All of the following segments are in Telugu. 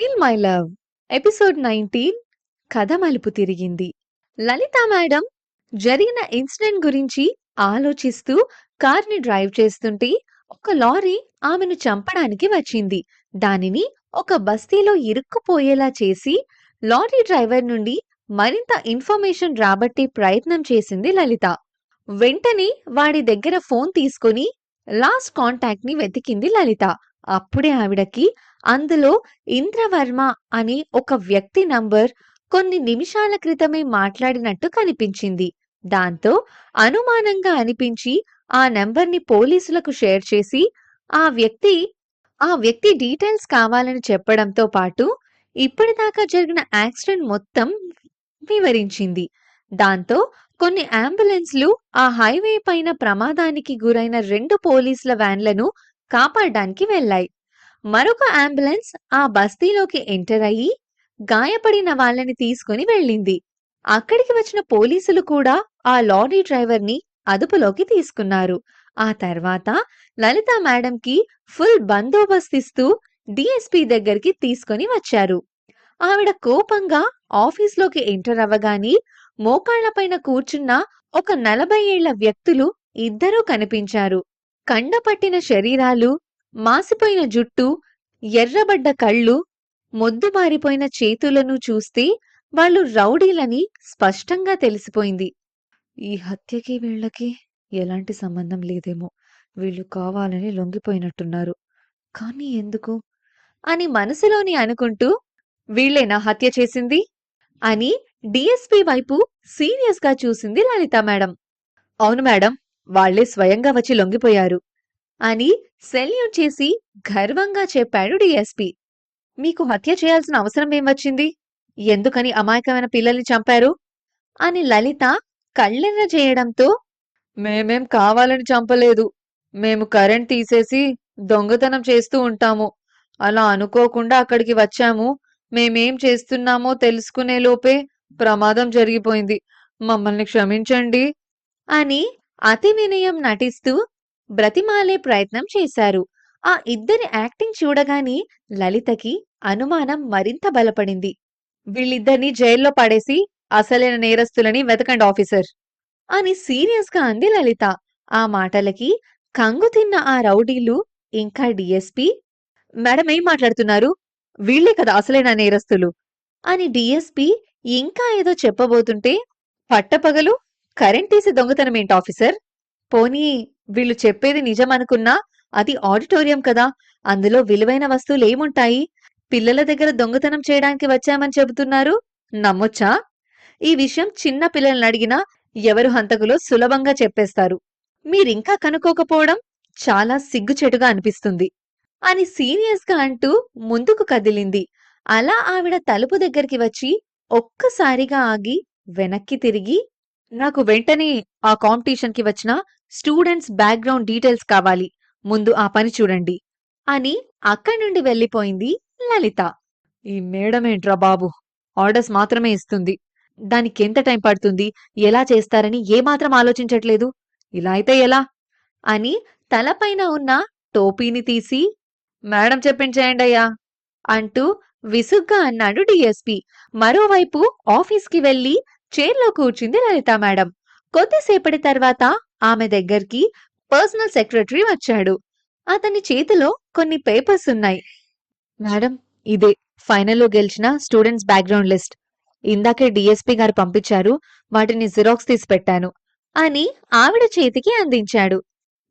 Feel my love episode nineteen కథ మలుపు తిరిగింది. లలిత మేడం జరిగిన ఇన్సిడెంట్ గురించి ఆలోచిస్తూ కార్ని డ్రైవ్ చేస్తుంటే ఒక లారీ ఆమెను చంపడానికి వచ్చింది. దానిని ఒక బస్తీలో ఇరుక్కుపోయేలా చేసి లారీ డ్రైవర్ నుండి మరింత ఇన్ఫర్మేషన్ రాబట్టే ప్రయత్నం చేసింది లలిత. వెంటనే వాడి దగ్గర ఫోన్ తీసుకొని లాస్ట్ కాంటాక్ట్ని వెతికింది లలిత. అప్పుడే ఆవిడకి అందులో ఇంద్రవర్మ అనే ఒక వ్యక్తి నంబర్ కొన్ని నిమిషాల క్రితమే మాట్లాడినట్టు కనిపించింది. దాంతో అనుమానంగా అనిపించి ఆ నంబర్ని పోలీసులకు షేర్ చేసి ఆ వ్యక్తి ఆ వ్యక్తి డీటెయిల్స్ కావాలని చెప్పడంతో పాటు ఇప్పటిదాకా జరిగిన యాక్సిడెంట్ మొత్తం వివరించింది. దాంతో కొన్ని అంబులెన్స్లు ఆ హైవే పైన ప్రమాదానికి గురైన రెండు పోలీసుల వ్యాన్లను కాపాడడానికి వెళ్ళాయి. మరొక అంబులెన్స్ ఆ బస్తీలోకి ఎంటర్ అయ్యి గాయపడిన వాళ్ళని తీసుకుని వెళ్ళింది. అక్కడికి వచ్చిన పోలీసులు కూడా ఆ లారీ డ్రైవర్ని అదుపులోకి తీసుకున్నారు. ఆ తర్వాత లలిత మేడంకి ఫుల్ బందోబస్తిస్తూ డిఎస్పీ దగ్గరికి తీసుకొని వచ్చారు. ఆవిడ కోపంగా ఆఫీస్లోకి ఎంటర్ అవ్వగానే మోకాళ్ళపైన కూర్చున్న ఒక నలభై ఏళ్ళ వ్యక్తులు ఇద్దరూ కనిపించారు. కండపట్టిన శరీరాలు మాసిపోయిన జుట్టు ఎర్రబడ్డ కళ్ళు మొద్దుబారిపోయిన చేతులను చూస్తే వాళ్ళు రౌడీలని స్పష్టంగా తెలిసిపోయింది. ఈ హత్యకి వీళ్ళకి ఎలాంటి సంబంధం లేదేమో. వీళ్ళు కావాలని లొంగిపోయినట్టున్నారు. కానీ ఎందుకు? అని మనసులోని అనుకుంటూ వీళ్ళేనా హత్య చేసింది? అని డిఎస్పి వైపు సీరియస్గా చూసింది లలిత మేడం. అవును మేడం వాళ్ళే స్వయంగా వచ్చి లొంగిపోయారు. అని సెల్యూట్ చేసి గర్వంగా చెప్పాడు డిఎస్పి. మీకు హత్య చేయాల్సిన అవసరం ఏం వచ్చింది? ఎందుకని అమాయకమైన పిల్లల్ని చంపారు? అని లలిత కళ్ళెర్ర చేయడంతో మేమేం కావాలని చంపలేదు. మేము కరెంట్ తీసేసి దొంగతనం చేస్తూ ఉంటాము. అలా అనుకోకుండా అక్కడికి వచ్చాము. మేమేం చేస్తున్నామో తెలుసుకునే లోపే ప్రమాదం జరిగిపోయింది. మమ్మల్ని క్షమించండి. అని అతి వినయం నటిస్తూ బ్రతిమాలే ప్రయత్నం చేశారు. ఆ ఇద్దరి యాక్టింగ్ చూడగానే లలితకి అనుమానం మరింత బలపడింది. వీళ్ళిద్దరిని జైల్లో పడేసి అసలైన నేరస్తులని వెతకండి ఆఫీసర్ అని సీరియస్గా అంది లలిత. ఆ మాటలకి కంగు తిన్న ఆ రౌడీలు ఇంకా డిఎస్పి మేడం ఏం మాట్లాడుతున్నారు? వీళ్ళే కదా అసలైన నేరస్తులు అని డిఎస్పి ఇంకా ఏదో చెప్పబోతుంటే పట్టపగలు కరెంట్ తీసి దొంగతనం ఏంటి ఆఫీసర్? పోనీ వీళ్ళు చెప్పేది నిజమనుకున్నా అది ఆడిటోరియం కదా. అందులో విలువైన వస్తువులు ఏముంటాయి? పిల్లల దగ్గర దొంగతనం చేయడానికి వచ్చామని చెబుతున్నారు. నమ్మొచ్చా? ఈ విషయం చిన్న పిల్లల్ని అడిగినా ఎవరు హంతకులో సులభంగా చెప్పేస్తారు. మీరింకా కనుక్కోకపోవడం చాలా సిగ్గుచెటుగా అనిపిస్తుంది. అని సీరియస్గా అంటూ ముందుకు కదిలింది. అలా ఆవిడ తలుపు దగ్గరికి వచ్చి ఒక్కసారిగా ఆగి వెనక్కి తిరిగి నాకు వెంటనే ఆ కాంపిటీషన్కి వచ్చిన స్టూడెంట్స్ బ్యాక్గ్రౌండ్ డీటెయిల్స్ కావాలి. ముందు ఆ పని చూడండి. అని అక్కడి నుండి వెళ్ళిపోయింది లలిత. ఈ మేడం ఏంట్రా బాబు? ఆర్డర్స్ మాత్రమే ఇస్తుంది. దానికి ఎంత టైం పడుతుంది? ఎలా చేస్తారని ఏమాత్రం ఆలోచించట్లేదు. ఇలా అయితే ఎలా? అని తలపైన ఉన్న టోపీని తీసి మేడం చెప్పించేయండి అయ్యా అంటూ విసుగ్గా అన్నాడు డిఎస్పి. మరోవైపు ఆఫీస్కి వెళ్ళి చైర్లో కూర్చుంది లలిత మేడం. కొద్దిసేపటి తర్వాత ఆమె దగ్గరికి పర్సనల్ సెక్రటరీ వచ్చాడు. అతని చేతిలో కొన్ని పేపర్స్ ఉన్నాయి. మేడం ఇదే ఫైనల్లో గెలిచిన స్టూడెంట్స్ బ్యాక్గ్రౌండ్ లిస్ట్. ఇందాకే డిఎస్పి గారు పంపించారు వాటిని జిరాక్స్ తీసి పెట్టాను అని ఆవిడ చేతికి అందించాడు.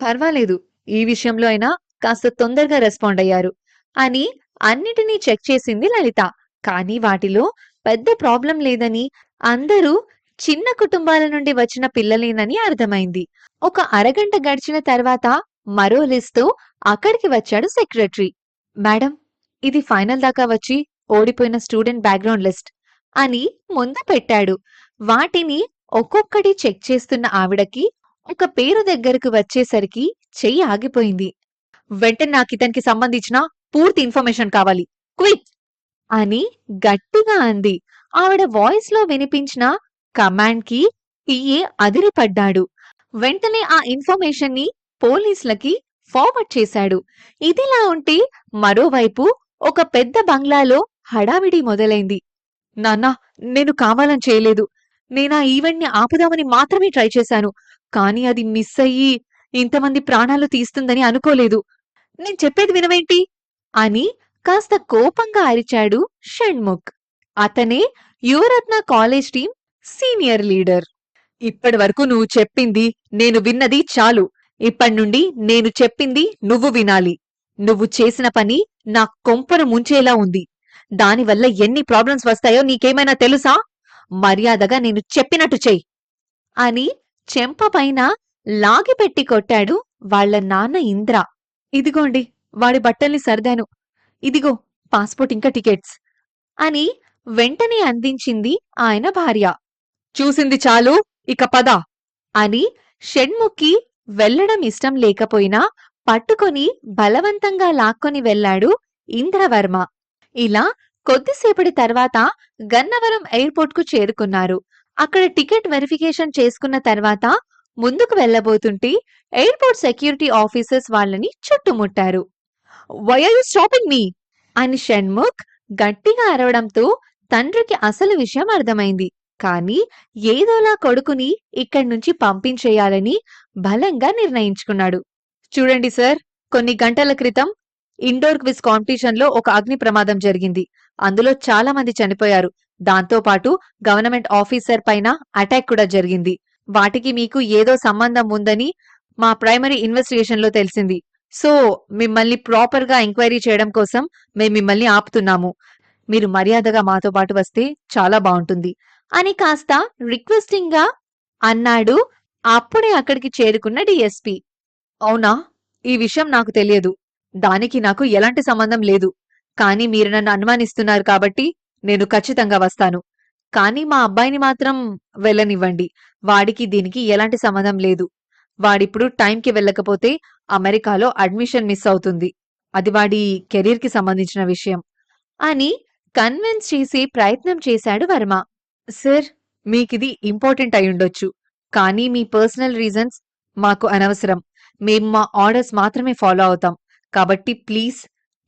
పర్వాలేదు ఈ విషయంలో అయినా కాస్త తొందరగా రెస్పాండ్ అయ్యారు అని అన్నిటినీ చెక్ చేసింది లలిత. కానీ వాటిలో పెద్ద ప్రాబ్లం లేదని అందరూ చిన్న కుటుంబాల నుండి వచ్చిన పిల్లలేనని అర్థమైంది. ఒక అరగంట గడిచిన తర్వాత మరో లిస్టు అక్కడికి వచ్చాడు సెక్రటరీ. మేడం ఇది ఫైనల్ దాకా వచ్చి ఓడిపోయిన స్టూడెంట్ బ్యాక్గ్రౌండ్ లిస్ట్ అని ముందు పెట్టాడు. వాటిని ఒక్కొక్కటి చెక్ చేస్తున్న ఆవిడకి ఒక పేరు దగ్గరకు వచ్చేసరికి చెయ్యి ఆగిపోయింది. వెంటనే నాకు ఇతనికి సంబంధించిన పూర్తి ఇన్ఫర్మేషన్ కావాలి. క్విక్! అని గట్టిగా అంది. ఆవిడ వాయిస్లో వినిపించిన కమాండ్కి పిఏ అదిరిపడ్డాడు వెంటనే ఆ ఇన్ఫర్మేషన్ని పోలీసులకి ఫార్వర్డ్ చేశాడు ఇదిలా ఉంటే మరోవైపు ఒక పెద్ద బంగ్లాలో హడావిడి మొదలైంది. నాన్నా నేను కావాలని చేయలేదు. నేనా ఈవెంట్‌ని ఆపుదామని మాత్రమే ట్రై చేశాను. కానీ అది మిస్ అయ్యి ఇంతమంది ప్రాణాలు తీస్తుందని అనుకోలేదు. నేను చెప్పేది వినవేంటి? అని కాస్త కోపంగా అరిచాడు షణ్ముఖ్. అతనే Yuvaratna college team senior leader. ఇప్పటివరకు నువ్వు చెప్పింది, నేను విన్నది చాలు. ఇప్పటినుండి నేను చెప్పింది నువ్వు వినాలి. నువ్వు చేసిన పని నా కొంపను ముంచేలా ఉంది. దానివల్ల ఎన్ని ప్రాబ్లమ్స్ వస్తాయో నీకేమైనా తెలుసా? మర్యాదగా నేను చెప్పినట్టు చెయ్యి అని చెంపపైన లాగిపెట్టి కొట్టాడు వాళ్ళ నాన్న ఇంద్ర. ఇదిగోండి వాడి బట్టల్ని సర్దాను. ఇదిగో పాస్‌పోర్ట్ ఇంకా టికెట్స్. అని వెంటనే అందించింది ఆయన భార్య. చూసింది చాలు ఇక పద. అని షణ్ముఖి వెళ్ళడం ఇష్టం లేకపోయినా పట్టుకొని బలవంతంగా లాక్కొని వెళ్ళాడు ఇంద్రవర్మ. ఇలా కొద్దిసేపటి తర్వాత గన్నవరం ఎయిర్‌పోర్ట్‌కు చేరుకున్నారు. అక్కడ టికెట్ వెరిఫికేషన్ చేసుకున్న తర్వాత ముందుకు వెళ్ళబోతుంటే ఎయిర్‌పోర్ట్ సెక్యూరిటీ ఆఫీసర్స్ వాళ్ళని చుట్టుముట్టారు. Why are you stopping me? అని షణ్ముఖ్ గట్టిగా అరవడంతో తండ్రికి అసలు విషయం అర్థమైంది. కానీ ఏదోలా కొడుకుని ఇక్కడ్నుంచి పంపించేయాలని బలంగా నిర్ణయించుకున్నాడు. చూడండి సార్ కొన్ని గంటల క్రితం ఇండోర్ క్విజ్ కాంపిటీషన్లో ఒక అగ్ని ప్రమాదం జరిగింది. అందులో చాలా మంది చనిపోయారు. దాంతో పాటు గవర్నమెంట్ ఆఫీసర్ పైన అటాక్ కూడా జరిగింది. వాటికి మీకు ఏదో సంబంధం ఉందని మా ప్రైమరీ ఇన్వెస్టిగేషన్‌లో తెలిసింది. సో మిమ్మల్ని ప్రాపర్గా ఎంక్వైరీ చేయడం కోసం మేము మిమ్మల్ని ఆపుతున్నాము. మీరు మర్యాదగా మాతో పాటు వస్తే చాలా బాగుంటుంది అని కాస్త రిక్వెస్టింగ్‌గా అన్నాడు అప్పుడే అక్కడికి చేరుకున్న డిఎస్పి అవునా? ఈ విషయం నాకు తెలియదు. దానికి నాకు ఎలాంటి సంబంధం లేదు. కానీ మీరు నన్ను అనుమానిస్తున్నారు కాబట్టి నేను ఖచ్చితంగా వస్తాను. కానీ మా అబ్బాయిని మాత్రం వెళ్ళనివ్వండి. వాడికి దీనికి ఎలాంటి సంబంధం లేదు. వాడిప్పుడు టైంకి వెళ్ళకపోతే అమెరికాలో అడ్మిషన్ మిస్ అవుతుంది. అది వాడి కెరీర్‌కి సంబంధించిన విషయం. అని కన్విన్స్ చేసే ప్రయత్నం చేశాడు వర్మ. సార్ మీకిది ఇంపార్టెంట్ అయ్యుండొచ్చు. కానీ మీ పర్సనల్ రీజన్స్ మాకు అనవసరం. మేము మా ఆర్డర్స్ మాత్రమే ఫాలో అవుతాం. కాబట్టి ప్లీజ్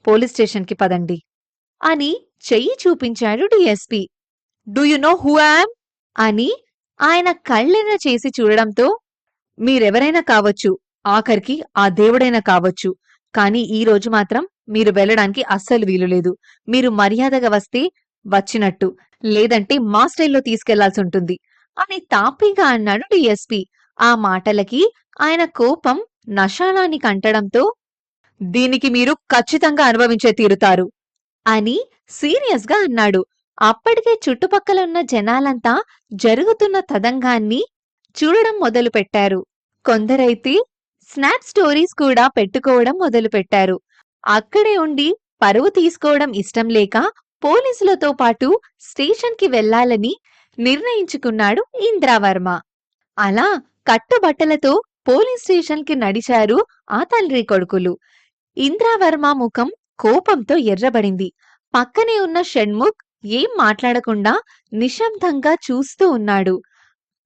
పోలీస్ స్టేషన్‌కి పదండి. అని చెయ్యి చూపించాడు DSP do you know who I am? అని ఆయన కళ్ళెన చేసి చూడడంతో మీరెవరైనా కావచ్చు. ఆఖరికి ఆ దేవుడైనా కావచ్చు. కానీ ఈ రోజు మాత్రం మీరు వెళ్ళడానికి అస్సలు వీలులేదు. మీరు మర్యాదగా వస్తే వచ్చినట్టు. లేదంటే మా స్టైల్‌లో తీసుకెళ్ళాల్సుంటుంది. అని తాపీగా అన్నాడు డిఎస్పి ఆ మాటలకి ఆయన కోపం నషాలానికి కంటడంతో దీనికి మీరు ఖచ్చితంగా అనుభవించే తీరుతారు. అని సీరియస్‌గా అన్నాడు. అప్పటికే చుట్టుపక్కల ఉన్న జనాలంతా జరుగుతున్న తదంగాన్ని చూడడం మొదలుపెట్టారు. కొందరైతే స్నాప్ స్టోరీస్ కూడా పెట్టుకోవడం మొదలుపెట్టారు. అక్కడే ఉండి పరువు తీసుకోవడం ఇష్టం లేక పోలీసులతో పాటు స్టేషన్‌కి వెళ్ళాలని నిర్ణయించుకున్నాడు ఇంద్రవర్మ. అలా కట్టుబట్టలతో పోలీస్ స్టేషన్‌కి నడిచారు ఆ తండ్రి కొడుకులు. ఇంద్రవర్మ ముఖం కోపంతో ఎర్రబడింది. పక్కనే ఉన్న షణ్ముఖ్ ఏం మాట్లాడకుండా నిశ్శబ్దంగా చూస్తూ ఉన్నాడు.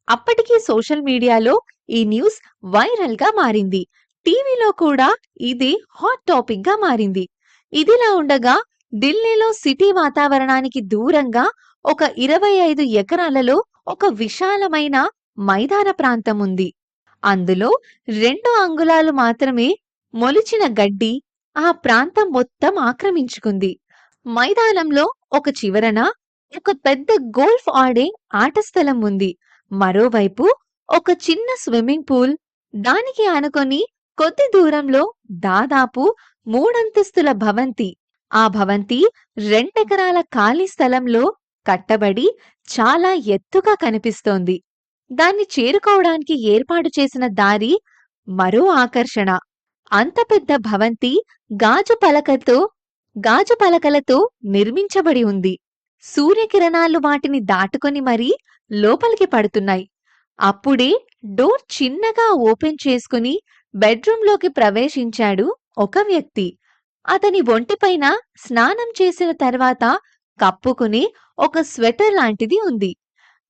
అప్పటికి సోషల్ మీడియాలో ఈ న్యూస్ వైరల్‌గా మారింది. టీవీలో కూడా ఇది హాట్ టాపిక్‌గా మారింది. ఇదిలా ఉండగా ఢిల్లీలో సిటీ వాతావరణానికి దూరంగా ఒక 25 ఎకరాలలో ఒక విశాలమైన మైదాన ప్రాంతం ఉంది. అందులో రెండు అంగుళాలు మాత్రమే మొలిచిన గడ్డి ఆ ప్రాంతం మొత్తం ఆక్రమించుకుంది. మైదానంలో ఒక చివరన ఒక పెద్ద గోల్ఫ్ ఆడే ఆట స్థలం ఉంది. మరోవైపు ఒక చిన్న స్విమ్మింగ్ పూల్, దానికి ఆనుకొని కొద్ది దూరంలో దాదాపు మూడంతస్తుల భవంతి. ఆ భవంతి రెండెకరాల ఖాళీ స్థలంలో కట్టబడి చాలా ఎత్తుగా కనిపిస్తోంది. దాన్ని చేరుకోవడానికి ఏర్పాటు చేసిన దారి మరో ఆకర్షణ. అంత పెద్ద భవంతి గాజు పలకతో గాజు పలకలతో నిర్మించబడి ఉంది. సూర్యకిరణాలు వాటిని దాటుకొని మరీ లోపలికి పడుతున్నాయి. అప్పుడే డోర్ చిన్నగా ఓపెన్ చేసుకుని బెడ్రూంలోకి ప్రవేశించాడు ఒక వ్యక్తి. అతని ఒంటిపైన స్నానం చేసిన తర్వాత కప్పుకుని ఒక స్వెటర్ లాంటిది ఉంది.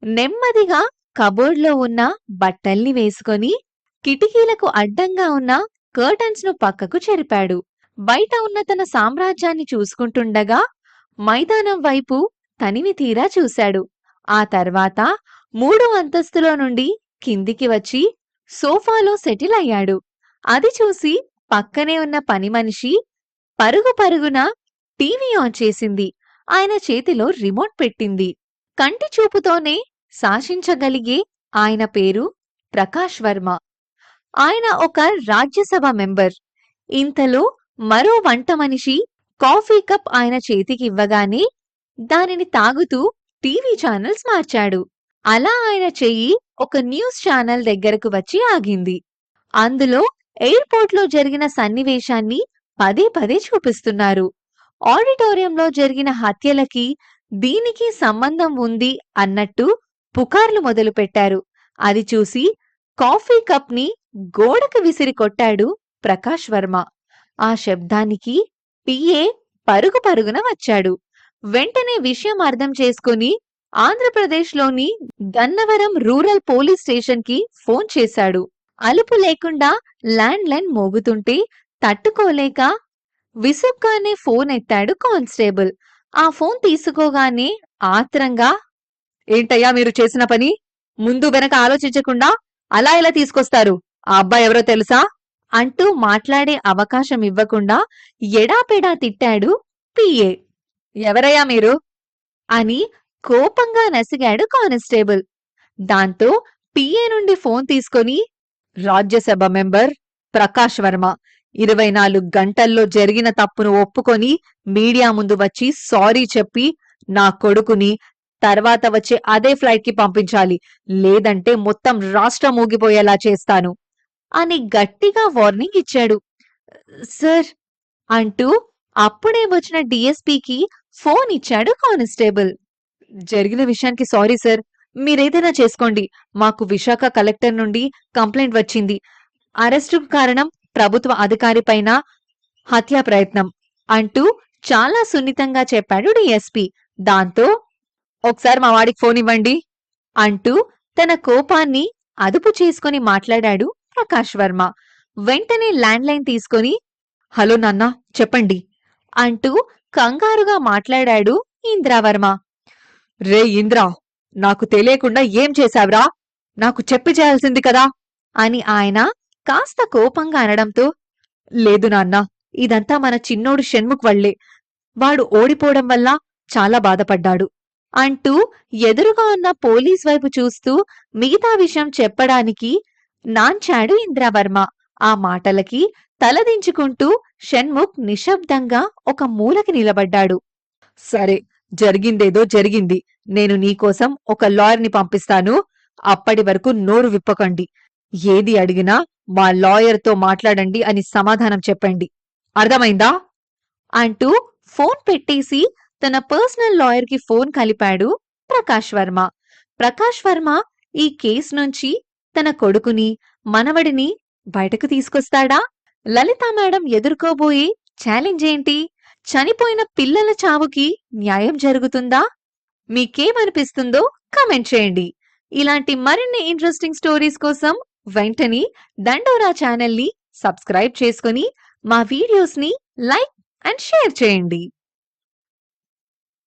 నెమ్మదిగా కబోర్డ్‌లో ఉన్న బట్టల్ని వేసుకొని కిటికీలకు అడ్డంగా ఉన్న కర్టన్స్ను పక్కకు చెరిపాడు. బయట ఉన్న తన సామ్రాజ్యాన్ని చూసుకుంటుండగా మైదానం వైపు తనివి తీరా చూశాడు ఆ తర్వాత మూడో అంతస్తులో నుండి కిందికి వచ్చి సోఫాలో సెటిల్ అయ్యాడు అది చూసి పక్కనే ఉన్న పని మనిషి పరుగు పరుగున టీవీ ఆన్ చేసింది. ఆయన చేతిలో రిమోట్ పెట్టింది. కంటి చూపుతోనే శాసించగలిగే ఆయన పేరు ప్రకాష్ వర్మ. ఆయన ఒక రాజ్యసభ మెంబర్. ఇంతలో మరో వంట మనిషి కాఫీ కప్ ఆయన చేతికి ఇవ్వగానే దానిని తాగుతూ టీవీ ఛానల్స్ మార్చాడు. అలా ఆయన చెయ్యి ఒక న్యూస్ ఛానల్ దగ్గరకు వచ్చి ఆగింది. అందులో ఎయిర్పోర్ట్లో జరిగిన సన్నివేశాన్ని పదే పదే చూపిస్తున్నారు. ఆడిటోరియంలో జరిగిన హత్యలకి దీనికి సంబంధం ఉంది అన్నట్టు పుకార్లు మొదలుపెట్టారు. అది చూసి కాఫీ కప్ని గోడకు విసిరి కొట్టాడు ప్రకాష్ వర్మ. ఆ శబ్దానికి పిఏ పరుగు పరుగున వచ్చాడు. వెంటనే విషయం అర్థం చేసుకుని ఆంధ్రప్రదేశ్లోని గన్నవరం రూరల్ పోలీస్ స్టేషన్కి ఫోన్ చేశాడు. అలుపు లేకుండా ల్యాండ్ లైన్ మోగుతుంటే తట్టుకోలేక విసుగ్గానే ఫోన్ ఎత్తాడు కానిస్టేబుల్. ఆ ఫోన్ తీసుకోగానే ఆత్రంగా ఏంటయ్యా మీరు చేసిన పని? ముందు వెనక ఆలోచించకుండా అలా ఇలా తీసుకొస్తారు? ఆ అబ్బాయి ఎవరో తెలుసా? అంటూ మాట్లాడే అవకాశం ఇవ్వకుండా ఎడాపెడా తిట్టాడు పిఏ ఎవరయ్యా మీరు? అని కోపంగా నసిగాడు కానిస్టేబుల్. దాంతో పిఏ నుండి ఫోన్ తీసుకొని రాజ్యసభ మెంబర్ ప్రకాష్ వర్మ ఇరవై నాలుగు గంటల్లో జరిగిన తప్పును ఒప్పుకొని మీడియా ముందు వచ్చి సారీ చెప్పి నా కొడుకుని తర్వాత వచ్చే అదే ఫ్లైట్కి పంపించాలి. లేదంటే మొత్తం రాష్ట్రం ఊగిపోయేలా చేస్తాను. అని గట్టిగా వార్నింగ్ ఇచ్చాడు. సార్ అంటూ అప్పుడే వచ్చిన డిఎస్పీకి ఫోన్ ఇచ్చాడు కానిస్టేబుల్. జరిగిన విషయానికి సారీ సార్ మీరేదైనా చేసుకోండి. మాకు విశాఖ కలెక్టర్ నుండి కంప్లైంట్ వచ్చింది. అరెస్టుకు కారణం ప్రభుత్వ అధికారిపైన హత్యా ప్రయత్నం అంటూ చాలా సున్నితంగా చెప్పాడు డిఎస్పి దాంతో ఒకసారి మా వాడికి ఫోన్ ఇవ్వండి అంటూ తన కోపాన్ని అదుపు చేసుకొని మాట్లాడాడు ప్రకాష్ వర్మ. వెంటనే ల్యాండ్ లైన్ తీసుకొని హలో నాన్న చెప్పండి అంటూ కంగారుగా మాట్లాడాడు ఇంద్రావర్మ రే ఇంద్రా నాకు తెలియకుండా ఏం చేశావ్రా? నాకు చెప్పి చేయాల్సింది కదా అని ఆయన కాస్త కోపంగా అనడంతో లేదు నాన్న ఇదంతా మన చిన్నోడు షణ్ముఖ్ వల్లే. వాడు ఓడిపోవడం వల్ల చాలా బాధపడ్డాడు అంటూ ఎదురుగా ఉన్న పోలీస్ వైపు చూస్తూ మిగతా విషయం చెప్పడానికి నాంచాడు ఇంద్రవర్మ. ఆ మాటలకి తలదించుకుంటూ షణ్ముఖ్ నిశ్శబ్దంగా ఒక మూలకి నిలబడ్డాడు. సరే జరిగిందేదో జరిగింది. నేను నీకోసం ఒక లాయర్ని పంపిస్తాను. అప్పటి వరకు నోరు విప్పకండి. ఏది అడిగినా మా లాయర్తో మాట్లాడండి అని సమాధానం చెప్పండి. అర్థమైందా? అంటూ ఫోన్ పెట్టేసి తన పర్సనల్ లాయర్కి ఫోన్ కలిపాడు ప్రకాష్ వర్మ. ప్రకాష్ వర్మ ఈ కేసు నుంచి తన కొడుకుని మనవడిని బయటకు తీసుకొస్తాడా? లలిత మేడం ఎదుర్కోబోయే ఛాలెంజ్ ఏంటి? చనిపోయిన పిల్లల చావుకి న్యాయం జరుగుతుందా? మీకేమనిపిస్తుందో కమెంట్ చేయండి. ఇలాంటి మరిన్ని ఇంట్రెస్టింగ్ స్టోరీస్ కోసం వెంటనే దండోరా ఛానల్ని సబ్స్క్రైబ్ చేసుకొని మా వీడియోస్ని లైక్ అండ్ షేర్ చేయండి.